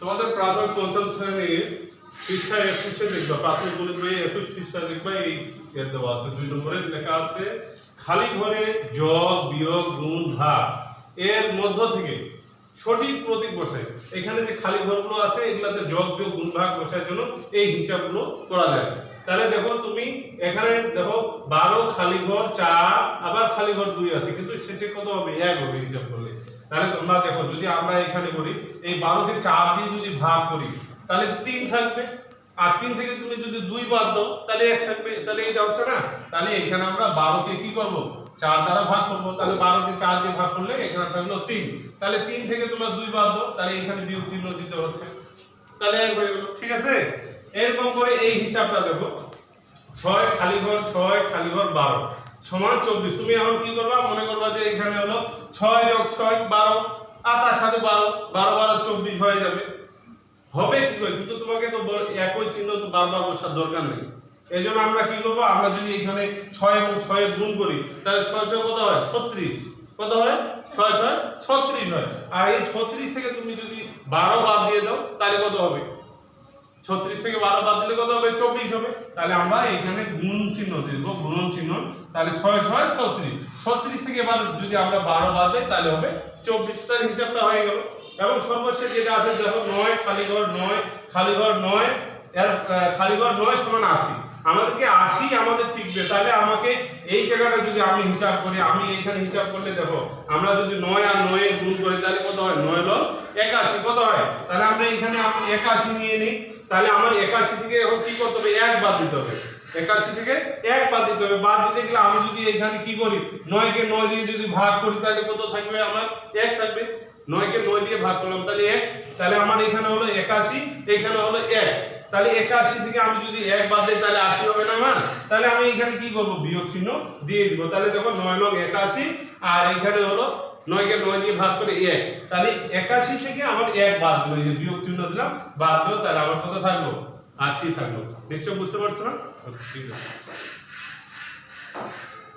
তোমাদের প্রাথমিক পঞ্চম শ্রেণির পৃষ্ঠা একুশে দেখবা প্রাথমিক গণিত বই একুশ পৃষ্ঠা দেখবা এই এর দেওয়া আছে, দুই নম্বরে লেখা আছে, খালি ঘরে যোগ বিয়োগ গুণ ভাগ। এর মধ্য থেকে সঠিক প্রতীক বসাই এখানে যে খালি ঘরগুলো আছে, এগুলোতে যোগ যোগ গুণ ভাগ বসার জন্য এই হিসাবগুলো করা যায়। তাহলে দেখো তুমি এখানে দেখো বারো খালি ঘর, চার, আবার খালি ঘর দুই আছে, কিন্তু শেষে কত হবে? এক হবে হিসাব করলে। তাহলে তোমরা দেখো, যদি আমরা এখানে করি, এই বারোকে চার দিয়ে যদি ভাগ করি, তাহলে তিন থাকবে। আর তিন থেকে তুমি যদি দুই বাদ দাও, তাহলে এক থাকবে, তাহলে এটা হচ্ছে না? তাহলে এখানে আমরা বারোকে কি করব? চার দ্বারা ভাগ করব। তাহলে বারোকে চার দিয়ে ভাগ করলে এখানে থাকল তিন। তাহলে তিন থেকে তোমরা দুই বাদ দাও, তাহলে এখানে বিয়োগ চিহ্ন দিতে হচ্ছে। তাহলে ঠিক আছে? এরকম করে এই হিসাবটা দেখো। ছয় খালি ঘর, ছয় খালি ঘর, বারো। সমান চব্বিশ। তুমি এখন কি করবা? মনে করবা যে এখানে হলো ছয় যোগ ছয়, বারো। আর তার সাথে বারো। বারো বারো, চব্বিশ হয়ে যাবে। হবে ঠিক হয় কিন্তু তোমাকে তো একই চিহ্ন তো বারবার বসার দরকার নেই। এই জন্য আমরা কি করব? আমরা যদি এখানে ছয় এবং ছয় গুণ করি, তাহলে ছয় ছয় কত হয়? ছত্রিশ। কত হয়? ছয় ছয়, ছত্রিশ হয়। আর এই ছত্রিশ থেকে তুমি যদি বারো বাদ দিয়ে দাও, তাহলে কত হবে? ছত্রিশ থেকে বারো বাদ দিলে কত হবে? চব্বিশ হবে। তাহলে আমরা এখানে গুণ চিহ্ন দিব গুণন চিহ্ন। তাহলে ছয় ছয় ছত্রিশ। ছত্রিশ থেকে এবার যদি আমরা বারো বাদ দিই তাহলে হবে চব্বিশ। তার হিসাবটা হয়ে গেল। এবং সর্বশেষ যেটা আছে দেখো নয় খালি ঘর নয় খালি ঘর নয় এর আহ, খালি ঘর নয় সমান আশি। আমাদেরকে আশি আমাদের টিকবে তাহলে আমাকে এই জায়গাটা যদি আমি হিসাব করি আমি এইখানে হিসাব করলে দেখো আমরা যদি নয় আর নয় গুণ করি তাহলে কত হয় নয় লব একাশি কত হয় তাহলে আমরা এখানে একাশি নিয়ে নিই। তাহলে আমার একাশি থেকে এখন কি করতে হবে? এক বাদ দিতে হবে। একাশি থেকে এক বাদ দিতে হবে। বাদ দিতে গেলে আমি যদি এখানে কি করি? নয়কে নয় দিয়ে যদি ভাগ করি, তাহলে কত থাকবে আমার? এক থাকবে। নয়কে নয় দিয়ে ভাগ করলাম, তাহলে এক। তাহলে আমার এখানে হলো একাশি, এখানে হলো এক। তাহলে একাশি থেকে আমি যদি এক বাদ দিই, তাহলে আশি হবে না আমার? তাহলে আমি এখানে কি করব? বিয়োগ চিহ্ন দিয়ে দিব। তাহলে দেখো নয় লং একাশি, আর এখানে হলো নয়কে নয় দিয়ে ভাগ করে এক। তাহলে একাশি থেকে আমার এক বাদ দিল, এই যে বিয়োগ চিহ্ন দিলাম, বাদ দিল, তাহলে আমার কত থাকল? আশি থাকল। নিশ্চয় বুঝতে পারছ না? ঠিক আছে।